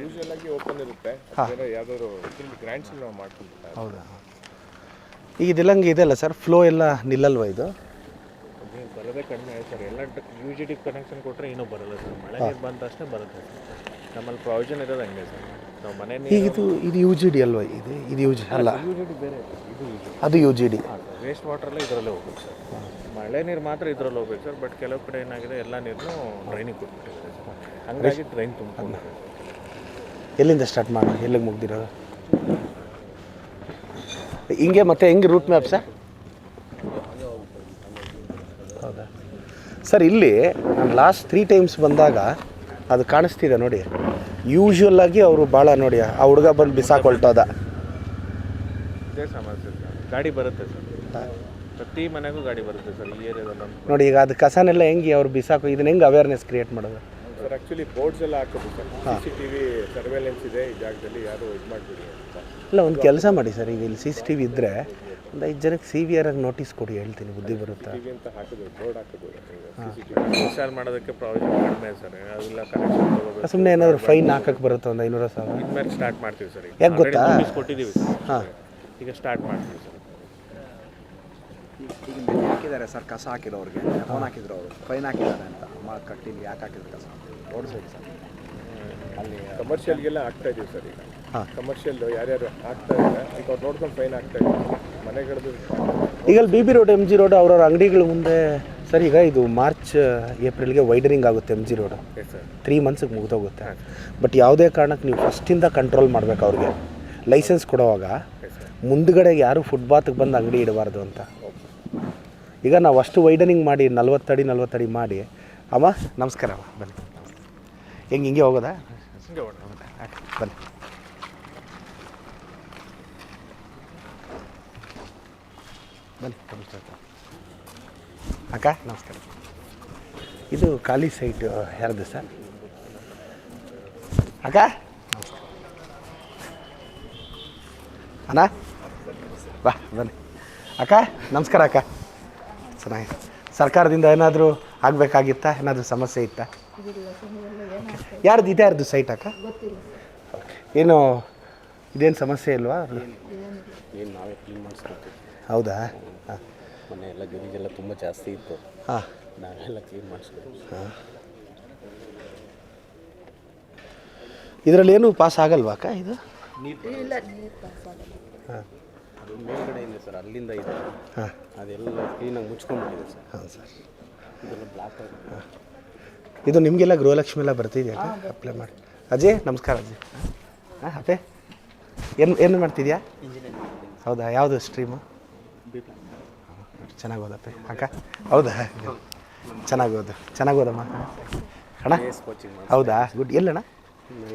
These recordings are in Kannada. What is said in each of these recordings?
ಯೂಶುವಲ್ ಆಗಿ ಓಪನ್ ಇರುತ್ತೆ. ಬೇರೆ ಯಾವ್ದಾದ್ರು ಗ್ರ್ಯಾಂಡ್ಸ್ ನಾವು ಮಾಡ್ಕೊಂತಾರೆ ಹೌದಾ? ಈಗ ಇದೆ ಇದೆಲ್ಲ ಸರ್ ಫ್ಲೋ ಎಲ್ಲ ನಿಲ್ಲಲ್ವಾ ಇದು? ಬರೋದೇ ಕಡಿಮೆ ಆಯ್ತು ಸರ್ ಎಲ್ಲ ಯು ಜಿ ಡಿ ಕನೆಕ್ಷನ್ ಕೊಟ್ಟರೆ ಏನೂ ಬರಲ್ಲ ಸರ್ ಮಳೆ ನೀರು ಬಂದ ತಕ್ಷಣ ಬರುತ್ತೆ ಸರ್ ನಮ್ಮಲ್ಲಿ ಪ್ರಾವಿಷನ್ ಇರೋದು ಹಂಗೆ ಸರ್ ನಾವು ಮನೆ ಈಗ ಇದು ಇದು ಯು ಜಿ ಡಿ ಅಲ್ವಾ ಇದು? ಇದು ಯು ಜಿ ಅಲ್ಲ. ಯು ಜಿ ಡಿ ಬೇರೆ. ಇದು ಯು ಜಿ ಅದು U G D waste water ಎಲ್ಲ ಇದರಲ್ಲೇ ಹೋಗ್ಬೇಕು ಸರ್ ಮಳೆ ನೀರು ಮಾತ್ರ ಇದರಲ್ಲಿ ಹೋಗ್ಬೇಕು ಸರ್ ಬಟ್ ಕೆಲವು ಕಡೆ ಏನಾಗಿದೆ ಎಲ್ಲ ನೀರನ್ನು ಡ್ರೈನಿಗೆ ಕೊಟ್ಬಿಟ್ಟಿದ್ದಾರೆ ಸರ್ ಹಂಗಾಗಿ ಡ್ರೈನ್ ತುಂಬಿಕೊಂಡಿದೆ ಎಲ್ಲಿಂದ ಸ್ಟಾರ್ಟ್ ಮಾಡಿ? ಎಲ್ಲಿಗೆ ಮುಗ್ದಿರೋದು? ಹಿಂಗೆ ಮತ್ತೆ ಹೆಂಗೆ ರೂಟ್ ಮ್ಯಾಪ್ ಸರ್? ಹೌದಾ? ಸರ್ ಇಲ್ಲಿ ನಾನು ಲಾಸ್ಟ್ ತ್ರೀ ಟೈಮ್ಸ್ ಬಂದಾಗ ಅದು ಕಾಣಿಸ್ತಿದೆ ನೋಡಿ. ಯೂಶ್ವಲ್ ಆಗಿ ಅವರು ಭಾಳ ನೋಡಿ ಆ ಹುಡುಗ ಬಂದು ಬಿಸಾಕೊಳ್ತೋದ ಗಾಡಿ ಬರುತ್ತೆ ಸರ್. ಪ್ರತಿ ಮನೆಗೂ ಗಾಡಿ ಬರುತ್ತೆ ಸರ್ ಈ ಏರಿಯಾದಲ್ಲಿ ನೋಡಿ ಈಗ ಅದು ಕಸನೆಲ್ಲ ಹೆಂಗೆ ಅವ್ರು ಬಿಸಾಕು ಇದನ್ನ ಹೆಂಗೆ ಅವೇರ್ನೆಸ್ ಕ್ರಿಯೇಟ್ ಮಾಡೋದು? ಸರ್ ಆ್ಯಕ್ಚುಲಿ ಬೋರ್ಡ್ಸ್ ಎಲ್ಲ ಹಾಕೋದು sir. C C T V surveillance ಇದೆ ಈ ಜಾಗದಲ್ಲಿ ಯಾರು ಇದು ಮಾಡಿಬಿಡಿ ಅಲ್ಲ ಇಲ್ಲ ಒಂದು ಕೆಲಸ ಮಾಡಿ ಸರ್ ಈಗ ಇಲ್ಲಿ ಸಿ ಸಿ ಟಿ ವಿ ಇದ್ದರೆ ಒಂದು ಐದು ಜನಕ್ಕೆ ಸಿ ವಿ ಆರ್ ಆಗಿ ನೋಟಿಸ್ ಕೊಡಿ ಹೇಳ್ತೀನಿ ಬುದ್ಧಿ ಬರುತ್ತೆ? ಅಂತ ಹಾಕಿದ್ರು ಬೋರ್ಡ್ ಹಾಕಿದ್ರು ಇನ್ಸ್ಟಾಲ್ ಮಾಡೋದಕ್ಕೆ ಪ್ರಾವಿಷನ್ ಕಡಿಮೆ ಸರ್ ಅದೆಲ್ಲ ಕನೆಕ್ಷನ್ ತಗೋಬೇಕು. ಸುಮ್ಮನೆ ಏನಾದರೂ ಫೈನ್ ಹಾಕಕ್ಕೆ ಬರುತ್ತೆ ಒಂದು ಐನೂರು ಸಾವಿರ? ಇನ್ಮೇಲೆ ಸ್ಟಾರ್ಟ್ ಮಾಡ್ತೀವಿ ಸರ್ ಯಾಕೆ ಗೊತ್ತಾ? ಕೊಟ್ಟಿದ್ದೀವಿ. ಸರ್ ಹಾಂ. ಈಗ ಸ್ಟಾರ್ಟ್ ಮಾಡ್ತೀವಿ ಸರ್. ಈಗ ಇಲ್ಲಿ ಹಾಕಿದ್ದಾರೆ ಸರ್ ಕಸ ಹಾಕಿದವ್ರಿಗೆ. ಫೋನ್ ಹಾಕಿದ್ರು ಅವರು ಫೈನ್ ಹಾಕಿದ್ದಾರೆ ಅಂತ. ಅಮ್ಮ ಕಟ್ಟಿಲ್ಲ ಯಾಕೆ ಹಾಕಿದ್ರು ಕಸ? ಓಡಿಸ್ಬೇಕು ಸರ್. ಅಲ್ಲಿ ಕಮರ್ಷಿಯಲ್ಗೆಲ್ಲ ಹಾಕ್ತಾ ಇದೀವಿ ಸರ್ ಈಗ. ಕಮರ್ಷಿಯಲ್ ಯಾರ್ಯಾರು ಹಾಕ್ತಾ ಇದ್ದಾರೆ ಅಂತ ನೋಡ್ಕೊಂಡು ಫೈನ್ ಹಾಕ್ತಾ ಇದ್ದೀವಿ ಮನೆಗಳದ್ದು ಈಗ ಅಲ್ಲಿ B B road M G road ಅವ್ರವ್ರ ಅಂಗಡಿಗಳ ಮುಂದೆ ಸರ್ ಈಗ ಇದು ಮಾರ್ಚ್ ಏಪ್ರಿಲ್ಗೆ ವೈಡರಿಂಗ್ ಆಗುತ್ತೆ ಎಂ ಜಿ ರೋಡ್ ತ್ರೀ ಮಂತ್ಸಿಗೆ ಮುಗಿದೋಗುತ್ತೆ. ಬಟ್ ಯಾವುದೇ ಕಾರಣಕ್ಕೆ ನೀವು ಫಸ್ಟಿಂದ ಕಂಟ್ರೋಲ್ ಮಾಡಬೇಕು ಅವ್ರಿಗೆ. ಲೈಸೆನ್ಸ್ ಕೊಡುವಾಗ ಮುಂದ್ಗಡೆ ಯಾರು ಫುಟ್ಪಾತ್ಗೆ ಬಂದು ಅಂಗಡಿ ಇಡಬಾರ್ದು ಅಂತ. ಈಗ ನಾವು ಅಷ್ಟು ವೈಡನಿಂಗ್ ಮಾಡಿ ನಲ್ವತ್ತಡಿ ನಲ್ವತ್ತಡಿ ಮಾಡಿ ಅಮ್ಮ ನಮಸ್ಕಾರ ಅಮ್ಮ ಬನ್ನಿ. ಹೆಂಗೆ ಹಿಂಗೆ ಹೋಗೋದಾ? ಬನ್ನಿ. ಬನ್ನಿ ಅಕ್ಕ. ನಮಸ್ಕಾರ. ಇದು ಖಾಲಿ ಸೈಟ್ ಯಾರ್ದು ಸರ್? ಅಕ್ಕ? ಅಣ್ಣ? ಬಾ ಬನ್ನಿ. ಅಕ್ಕ ನಮಸ್ಕಾರ ಅಕ್ಕ. ಚೆನ್ನಾಗಿ. ಸರ್ಕಾರದಿಂದ ಏನಾದರೂ ಆಗಬೇಕಾಗಿತ್ತಾ? ಏನಾದರೂ ಸಮಸ್ಯೆ ಇತ್ತಾ? ಯಾರ್ದು ಇದೆ ಯಾರ್ದು ಸೈಟ್ ಅಕ್ಕ. ಏನು ಇದೇನು ಸಮಸ್ಯೆ ಇಲ್ವಾ? ಏನು ನಾವೇ ಕ್ಲೀನ್ ಮಾಡಿಸ್ಬೇಕು ಹೌದಾ? ಹಾಂ ಮೊನ್ನೆ ಎಲ್ಲ ಗಲೀಜೆಲ್ಲ ತುಂಬ ಜಾಸ್ತಿ ಇತ್ತು. ಹಾಂ. ನಾವೆಲ್ಲ ಕ್ಲೀನ್ ಮಾಡಿಸ್ಬೇಕು ಇದರಲ್ಲಿ ಏನು ಪಾಸ್ ಆಗಲ್ವಾ ಅಕ್ಕ ಇದು? ಹಾಂ. ಮೇಲ್ಗಡೆ ಇದೆ ಸರ್ ಅಲ್ಲಿಂದ ಇದೆ. ಹಾಂ. ಅದೆಲ್ಲ ಕ್ಲೀನಾಗಿ ಮುಚ್ಕೊಂಡ್ಬಿಟ್ಟಿದೆ ಸರ್. ಹಾಂ ಸರ್. ಇದೆಲ್ಲ ಬ್ಲಾಕ್ ಆಗಿದೆ ಇದು. ನಿಮಗೆಲ್ಲ ಗೃಹಲಕ್ಷ್ಮಿ ಎಲ್ಲ ಬರ್ತಿದೆಯಾ ಅಪ್ಲೈ ಮಾಡಿ. ಅಜಯ್ ನಮಸ್ಕಾರ ಅಜಯ್. ಹಾಂ ಅಪ್ಪೆ ಏನು ಏನು ಮಾಡ್ತಿದ್ಯಾ? ಹೌದಾ ಯಾವುದು ಸ್ಟ್ರೀಮು ಚೆನ್ನಾಗಿ ಓದಪ್ಪೆ ಅಕ್ಕ ಹೌದಾ? ಚೆನ್ನಾಗಿ ಓದು. ಚೆನ್ನಾಗಿ ಓದಮ್ಮ. ಅಣ್ಣ? ಕೋಚಿಂಗ್ ಹೌದಾ? ಗುಡ್ ಎಲ್ಲಣ್ಣ?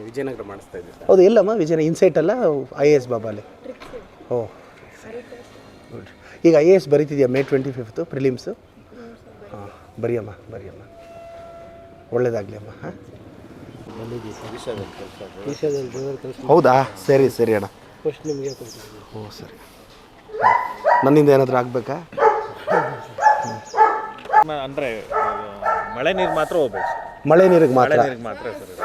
ವಿಜಯನಗರ ಮಾಡಿಸ್ತಾ ಇದ್ದೀವಿ ಸರ್. ಹೌದು ಎಲ್ಲಮ್ಮ? ವಿಜಯನ ಇನ್ಸೈಟ್ ಅಲ್ಲ ಐ ಎ ಎಸ್ ಬಾಬಾ ಅಲ್ಲಿ? ಓ ಗುಡ್ ಈಗ ಐ ಎ ಎಸ್ ಬರೀತಿದ್ಯಾ ಮೇ ಟ್ವೆಂಟಿ ಫಿಫ್ತು ಪ್ರಿಲಿಮ್ಸು ಹಾಂ ಬರಿಯಮ್ಮ ಬರಿಯಮ್ಮ. ಒಳ್ಳೇದಾಗಲಿ ಅಮ್ಮ ಹಾಂ? ಹೌದಾ? ಸರಿ ಸರಿ ಅಣ್ಣ. ಫಸ್ಟ್ ನಿಮಗೆ ಓ ಸರಿ. ನನ್ನಿಂದ ಏನಾದರೂ ಆಗಬೇಕಾ? ಅಂದರೆ ಮಳೆ ನೀರು ಮಾತ್ರ ಹೋಗ್ಬೇಕು. ಮಳೆ ನೀರಿಗೆ ಮಳೆ ಮಾತ್ರ ನೀರಿಗೆ ಮಾತ್ರ ಸರ್ ಇದು.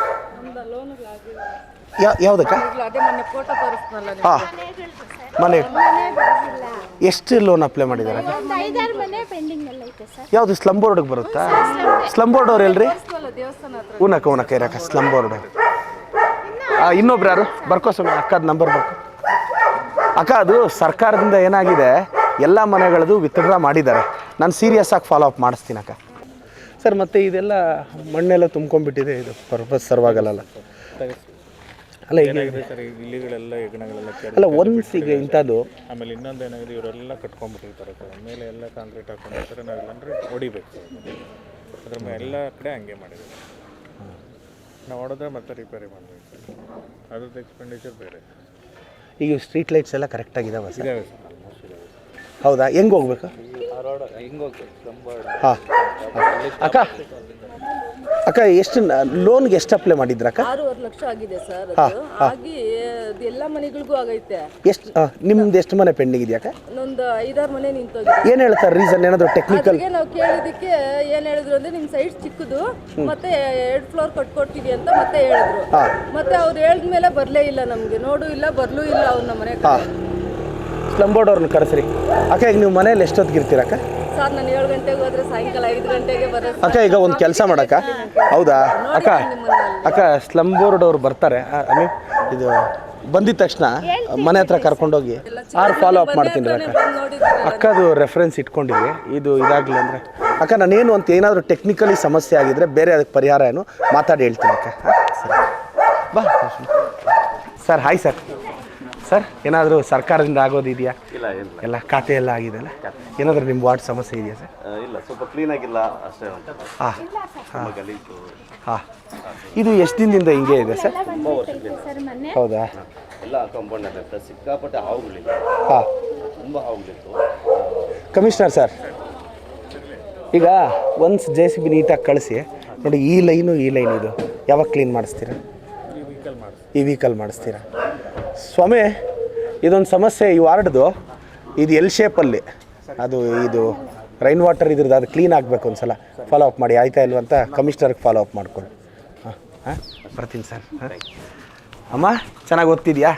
ಯಾ ಯಾವುದಕ್ಕ? ಅದೇ ಮೊನ್ನೆ ಫೋಟೋ ತೋರಿಸ್ನಲ್ಲ ಹಾಂ. ಮನೆ. ಎಷ್ಟು ಲೋನ್ ಅಪ್ಲೈ ಮಾಡಿದ್ದಾರೆ? ಒಂದು ಐದಾರು ಮನೆ ಪೆಂಡಿಂಗ್ ಎಲ್ಲ ಐತೆ ಸರ್. ಯಾವುದು ಸ್ಲಮ್ ಬೋರ್ಡ್ಗೆ ಬರುತ್ತಾ? ಸ್ಲಮ್ ಬೋರ್ಡ್ ಅವ್ರು ಎಲ್ರಿ? ಊನಕ ಊನಕ ಉನಕ ಉನಕ ಇರಕ ಸ್ಲಮ್ ಬೋರ್ಡ್ ಇನ್ನೊಬ್ರು ಯಾರು? ಬರ್ಕೋ ಸ್ವಾಮಿ ಅಕ್ಕದ ನಂಬರ್ ಬರ್ಕೋ. ಅಕ್ಕ ಅದು ಸರ್ಕಾರದಿಂದ ಏನಾಗಿದೆ? ಎಲ್ಲ ಮನೆಗಳದು ವಿತ್ಡ್ರಾ ಮಾಡಿದ್ದಾರೆ. ನಾನು ಸೀರಿಯಸ್ ಆಗಿ ಫಾಲೋ ಅಪ್ ಮಾಡಿಸ್ತೀನಿ ಅಕ್ಕ. ಸರ್ ಮತ್ತೆ ಇದೆಲ್ಲ ಮಣ್ಣೆಲ್ಲ ತುಂಬ್ಕೊಂಡ್ಬಿಟ್ಟಿದೆ ಇದು ಪರ್ಪಸ್ ಸರ್ವಾಗಲ್ಲ ಅಲ್ಲ ಈಗ ಏನಾಗಿದೆ ಸರ್ ಈ ಇಲಿಗಳೆಲ್ಲ ಹೆಗ್ಣಗಳೆಲ್ಲ ಅಲ್ಲ ಒನ್ಸ್ ಈಗ ಇಂಥದ್ದು. ಆಮೇಲೆ ಇನ್ನೊಂದು ಏನಾಗಿದೆ ಇವರೆಲ್ಲ ಕಟ್ಕೊಂಡ್ಬಿಟ್ಟಿರ್ತಾರೆ ಸರ್. ಮೇಲೆ ಎಲ್ಲ ಕಾಂಕ್ರೀಟ್ ಹಾಕೊಂಡಿರ್ತಾರೆ ನಾವಿಲ್ಲ ಅಂದರೆ ಹೊಡಿಬೇಕು ಸರ್. ಅದ್ರ ಮೇಲೆ ಎಲ್ಲ ಕಡೆ ಹಂಗೆ ಮಾಡಿದ್ದೀವಿ. ನಾವು ಹೊಡೆದ್ರೆ ಮತ್ತೆ ರಿಪೇರಿ ಮಾಡಬೇಕು ಸರ್. ಅದ್ರದ್ದು ಎಕ್ಸ್ಪೆಂಡಿಚರ್ ಬೇರೆ. ಈಗ ಸ್ಟ್ರೀಟ್ ಲೈಟ್ಸ್ ಎಲ್ಲ ಕರೆಕ್ಟಾಗಿದ್ದಾವೆ ಸರ್? ಇದಾವೆ ಸರ್ ಆಲ್ಮೋಸ್ಟ್ ಇದಾವೆ ಹೌದಾ? ಹೆಂಗೆ ಹೋಗ್ಬೇಕು? ರೋಡ್ ಹಿಂಗೆ ಹೋಗ್ಬೇಕು? ಹಾಂ. ಅಕ್ಕ? ಅಕ್ಕ ಎಷ್ಟು ಲೋನ್ಗೆ ಎಷ್ಟು ಅಪ್ಲೈ ಮಾಡಿದ್ರಕ್ಕ ಆರೂವರೆ ಲಕ್ಷ ಆಗಿದೆ ಸರ್ ಹಾಗೆ ಅದು ಆಗಿ ಅದು ಎಲ್ಲ ಮನೆಗಳಿಗೂ ಆಗೈತೆ. ಎಷ್ಟು ನಿಮ್ದು ಎಷ್ಟು ಮನೆ ಪೆಂಡಿಂಗ್ ಇದೆಯಕ್ಕ ಇನ್ನೊಂದು ಐದಾರು ಮನೆ ನಿಂತೋಗಿದೆ. ಏನು ಹೇಳ್ತಾರೆ ರೀಸನ್ ಏನಾದರೂ ಟೆಕ್ನಿಕಲ್ ಅದ್ರಿಗೆ ನಾವು ಕೇಳಿದಕ್ಕೆ ಏನು ಹೇಳಿದ್ರು ಅಂದ್ರೆ ನಿಮ್ಮ ಸೈಟ್ ಚಿಕ್ಕದು ಮತ್ತೆ ಎರಡು ಫ್ಲೋರ್ ಕಟ್ಕೊಡ್ತೀವಿ ಅಂತ ಮತ್ತೆ ಹೇಳಿದ್ರು. ಹಾ. ಮತ್ತೆ ಅವ್ರು ಹೇಳಿದ್ಮೇಲೆ ಬರಲೇ ಇಲ್ಲ ನಮಗೆ. ನೋಡು ಇಲ್ಲ ಬರಲೂ ಇಲ್ಲ ಅವ್ರ ನಮ್ಮ ಮನೆ ಹಾಂ. ಸ್ಲಮ್ ಬೋರ್ಡ್ ಅವ್ರನ್ನ ಕರೆಸ್ರಿ. ಅಕ್ಕ ಈಗ ನೀವು ಮನೇಲಿ ಎಷ್ಟೊತ್ತಿಗೆ ಇರ್ತೀರಕ್ಕ ಸರ್ ನಾನು ಏಳು ಗಂಟೆಗೆ ಹೋದ್ರೆ ಸಾಯಂಕಾಲ ಐದು ಗಂಟೆಗೆ ಬರೋದು ಅಕ್ಕ ಈಗ ಒಂದು ಕೆಲಸ ಮಾಡಕ್ಕ? ಹೌದಾ? ಅಕ್ಕ ಅಕ್ಕ ಸ್ಲಮ್ ಬೋರ್ಡ್ ಅವ್ರು ಬರ್ತಾರೆ. ಐ ಮೀನ್ ಇದು ಬಂದಿದ ತಕ್ಷಣ ಮನೆ ಹತ್ರ ಕರ್ಕೊಂಡೋಗಿ ಆರು ಫಾಲೋ ಅಪ್ ಮಾಡ್ತೀನಿ ಅಕ್ಕ ಅಕ್ಕದು ರೆಫರೆನ್ಸ್ ಇಟ್ಕೊಂಡಿದ್ವಿ ಇದು ಇದಾಗಲಿ ಅಂದರೆ. ಅಕ್ಕ ನಾನೇನು ಅಂತ ಏನಾದರೂ ಟೆಕ್ನಿಕಲಿ ಸಮಸ್ಯೆ ಆಗಿದ್ರೆ ಬೇರೆ ಅದಕ್ಕೆ ಪರಿಹಾರ ಏನು ಮಾತಾಡಿ ಹೇಳ್ತೀನಿ ಅಕ್ಕ. ಹಾ? ಸರಿ. ಬಾ ಸರ್ ಹಾಯ್ ಸರ್ ಸರ್ ಏನಾದರೂ ಸರ್ಕಾರದಿಂದ ಆಗೋದಿದೆಯಾ? ಇಲ್ಲ ಎಲ್ಲ ಖಾತೆ ಎಲ್ಲ ಆಗಿದೆಯಲ್ಲ ಏನಾದರೂ ನಿಮ್ಮ ವಾರ್ಡ್ ಸಮಸ್ಯೆ ಇದೆಯಾ ಸರ್? ಇಲ್ಲ ಸ್ವಲ್ಪ ಕ್ಲೀನ್ ಆಗಿಲ್ಲ ಅಷ್ಟೇ ಅಂತ ಹಾಂ ತುಂಬ ಗಲೀಜು. ಹಾಂ. ಇದು ಎಷ್ಟು ದಿನದಿಂದ ಹಿಂಗೆ ಇದೆ ಸರ್? ತುಂಬ ವರ್ಷದಿಂದ. ಸರ್ ಮೊನ್ನೆ. ಹೌದಾ? ಎಲ್ಲ ಕಾಂಪೌಂಡ್ ಸಿಕ್ಕಾಪಟ್ಟೆ ಹಾವುಗಳಿಲ್ಲ ಹಾಂ. ತುಂಬ ಹಾವುಗಳಿತ್ತು. ಕಮಿಷನರ್ ಸರ್ ಈಗ ಒನ್ಸ್ ಜೆ ಸಿ ಬಿ ನೀಟಾಗಿ ಕಳಿಸಿ ನೋಡಿ ಈ ಲೈನು ಈ ಲೈನ್ ಇದು. ಯಾವಾಗ ಕ್ಲೀನ್ ಮಾಡಿಸ್ತೀರಾ? ಈ ವೀಕಲ್ ಮಾಡಿಸ್ತೀರಾ? ಸ್ವಾಮಿ ಇದೊಂದು ಸಮಸ್ಯೆ ಈ ವಾರ್ಡ್ದು. ಇದು ಎಲ್ ಶೇಪಲ್ಲಿ ಅದು ಇದು ರೈನ್ ವಾಟರ್ ಇದ್ರದ್ದು ಅದು ಕ್ಲೀನ್ ಆಗಬೇಕು ಒಂದು ಸಲ ಫಾಲೋ ಅಪ್ ಮಾಡಿ ಆಯ್ತಾ ಇಲ್ವ ಅಂತ ಕಮಿಷನರ್ಗೆ ಫಾಲೋ ಅಪ್ ಮಾಡ್ಕೊಳ್ಳಿ. ಹಾಂ ಹಾಂ? ಬರ್ತೀನಿ ಸರ್. ಹಾಂ? ಅಮ್ಮ ಚೆನ್ನಾಗಿ ಓದ್ತಿದ್ಯಾ?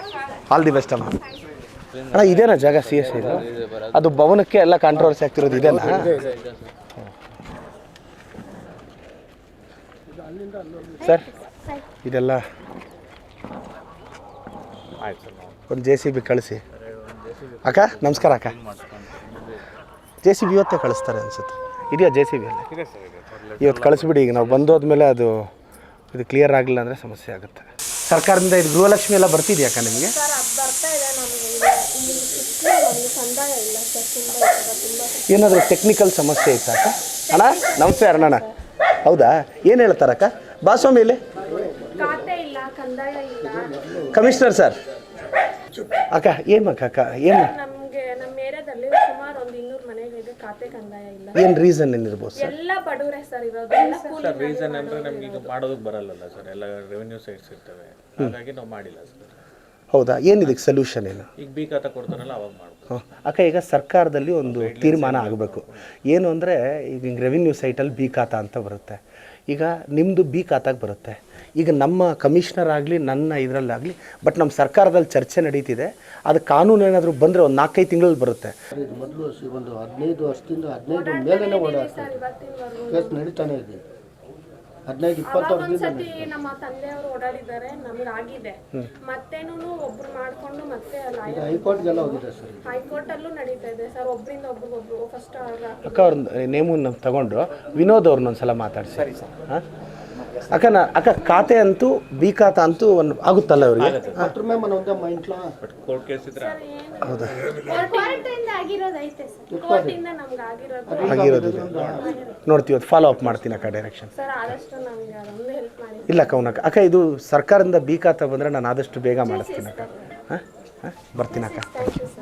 ಆಲ್ ದಿ ಬೆಸ್ಟ್ ಅಮ್ಮ. ಅಣ್ಣ ಇದೇನಾ ಜಾಗ ಸಿ ಎಸ್ ಇದು? ಅದು ಭವನಕ್ಕೆ ಎಲ್ಲ ಕಾಂಟ್ರವರ್ಸಿ ಆಗ್ತಿರೋದು ಇದೇನಾ? ಸರ್ ಇದೆಲ್ಲ ಒಂದು ಜೆ ಸಿ ಬಿ ಕಳಿಸಿ. ಅಕ್ಕ ನಮಸ್ಕಾರ ಅಕ್ಕ. ಜೆ ಸಿ ಬಿ ಇವತ್ತೇ ಕಳಿಸ್ತಾರೆ ಅನ್ಸುತ್ತೆ. ಇದೆಯಾ ಜೆ ಸಿ ಬಿ ಅಲ್ಲಿ? ಇದೆ ಸರ್ ಇದೆ. ಇವತ್ತು ಕಳಿಸ್ಬಿಡಿ ಈಗ ನಾವು ಬಂದೋದ್ಮೇಲೆ ಅದು ಇದು ಕ್ಲಿಯರ್ ಆಗಲಿಲ್ಲ ಅಂದರೆ ಸಮಸ್ಯೆ ಆಗುತ್ತೆ. ಸರ್ಕಾರದಿಂದ ಇದು ಗೃಹಲಕ್ಷ್ಮಿ ಎಲ್ಲ ಬರ್ತಿದ್ಯಾ ಅಕ್ಕ ನಿಮಗೆ? ಏನಾದರೂ ಟೆಕ್ನಿಕಲ್ ಸಮಸ್ಯೆ ಇತ್ತಾ ಅಕ್ಕ? ಅಣ್ಣ ನಮಸ್ತೆ ಅರ್ಣಣ್ಣ ಹೌದಾ? ಏನು ಹೇಳ್ತಾರಕ್ಕ ಬಾಸ್ವಾಮಿ ಇಲ್ಲಿ? ಕಮಿಷ್ನರ್ ಇಲ್ಲ ಕಂದಾಯ ಇಲ್ಲ. Commissioner sir. ಅಕ್ಕ ಏನು ಅಕ್ಕ ಅಕ್ಕ ಏನು ನಮ್ಗೆ ನಮ್ಮ ಏರಿಯಾದಲ್ಲಿ ಸುಮಾರು ಒಂದು ಇನ್ನೂರು ಮನೆಗಳಿಗೆ ಖಾತೆ ಕಂದಾಯ ಇಲ್ಲ ಏನು ರೀಸನ್ ಏನಿರ್ಬೋದು ಸರ್? ಎಲ್ಲ ಬಡವರೇ ಸರ್ ಇರೋದು ಎಲ್ಲ ಕೂಲಿ ಸರ್ ರೀಸನ್ ಅಂದರೆ ನಮ್ಗೆ ಈಗ ಮಾಡೋದಕ್ಕೆ ಬರಲ್ಲಲ್ಲ ಸರ್ ಎಲ್ಲ ರೆವೆನ್ಯೂ ಸೈಟ್ಸ್ ಇರ್ತವೆ. ಹಾಗಾಗಿ ನಾವು ಮಾಡಿಲ್ಲ ಸರ್. ಹೌದಾ? ಏನು ಇದಕ್ಕೆ ಸೊಲ್ಯೂಷನ್ ಏನು? ಈಗ ಬಿ ಖಾತಾ ಕೊಡ್ತಾರಲ್ಲ ಅವಾಗ ಮಾಡ್ಬೋದು. ಅಕ್ಕ ಈಗ ಸರ್ಕಾರದಲ್ಲಿ ಒಂದು ತೀರ್ಮಾನ ಆಗಬೇಕು. ಏನು ಅಂದರೆ ಈಗ ರೆವಿನ್ಯೂ ಸೈಟಲ್ಲಿ ಬಿ ಖಾತಾ ಅಂತ ಬರುತ್ತೆ. ಈಗ ನಿಮ್ಮದು ಬಿ ಖಾತಾಗೆ ಬರುತ್ತೆ. ಈಗ ನಮ್ಮ ಕಮಿಷನರ್ ಆಗಲಿ, ನನ್ನ ಇದರಲ್ಲಾಗಲಿ ಬಟ್ ನಮ್ಮ ಸರ್ಕಾರದಲ್ಲಿ ಚರ್ಚೆ ನಡೀತಿದೆ. ಅದು ಕಾನೂನು ಏನಾದರೂ ಬಂದರೆ ಒಂದು ನಾಲ್ಕೈದು ತಿಂಗಳಲ್ಲಿ ಬರುತ್ತೆ. ಮೊದಲು ಒಂದು ಹದಿನೈದು ವರ್ಷದಿಂದ ಹದಿನೈದು ಮೇಲೆ ಕೇಸ್ ನಡೀತಾನೆ ಇದೆ. ಹದಿನೈದು ಇಪ್ಪತ್ತು ವರ್ಷದಿಂದ ನಮ್ಮ ತಂದೆಯವರು ಓಡಾಡಿದ್ದಾರೆ ನಮ್ಗೆ ಆಗಿದೆ. ಮತ್ತೇನು ಒಬ್ರು ಮಾಡ್ಕೊಂಡು ಮತ್ತೆ ಹೈಕೋರ್ಟ್ ಎಲ್ಲ ಹೋಗಿದೆ ಸರ್? ಹೈಕೋರ್ಟ್ ಅಲ್ಲೂ ನಡೀತಾ ಇದೆ ಸರ್ ಒಬ್ರಿಂದ ಒಬ್ರಿಗೊಬ್ರು ಫಸ್ಟ್ ಅಕ್ಕ ಅವ್ರ ನೇಮು ತಗೊಂಡ್ರು ವಿನೋದ್ ಅವ್ರನ್ನ ಒಂದ್ಸಲ ಮಾತಾಡಿ ಸರಿ ಸರ್. ಅಕ್ಕ ನಾ ಅಕ್ಕ ಖಾತೆ ಅಂತೂ ಬಿ ಖಾತ ಅಂತೂ ಒಂದು ಆಗುತ್ತಲ್ಲ ಅವರಿಗೆ? ಕೋರ್ಟ್ ಕೇಸ್ ಹೌದಾ? ಆಗಿರೋದೈತೆ ಸರ್. ಕೋರ್ಟಿಂದ ನಮ್ಗೆ ಆಗಿರೋದು ಆಗಿರೋದು ನೋಡ್ತೀವಿ ಅದು ಫಾಲೋ ಅಪ್ ಮಾಡ್ತೀನಿ ಅಕ್ಕ ಡೈರೆಕ್ಷನ್ ಸರ್ ಆದಷ್ಟು ನಮ್ಗೆ ಅದೊಂದು ಹೆಲ್ಪ್ ಮಾಡಿ. ಇಲ್ಲ ಕೌನಕ್ಕ ಅವ್ನಕ್ಕ ಅಕ್ಕ ಇದು ಸರ್ಕಾರದಿಂದ ಬೀಕಾತ ಬಂದರೆ ನಾನು ಆದಷ್ಟು ಬೇಗ ಮಾಡಿಸ್ತೀನಿ ಅಕ್ಕ. ಹಾಂ? ಹಾಂ? ಬರ್ತೀನಿ ಅಕ್ಕ. Thank you sir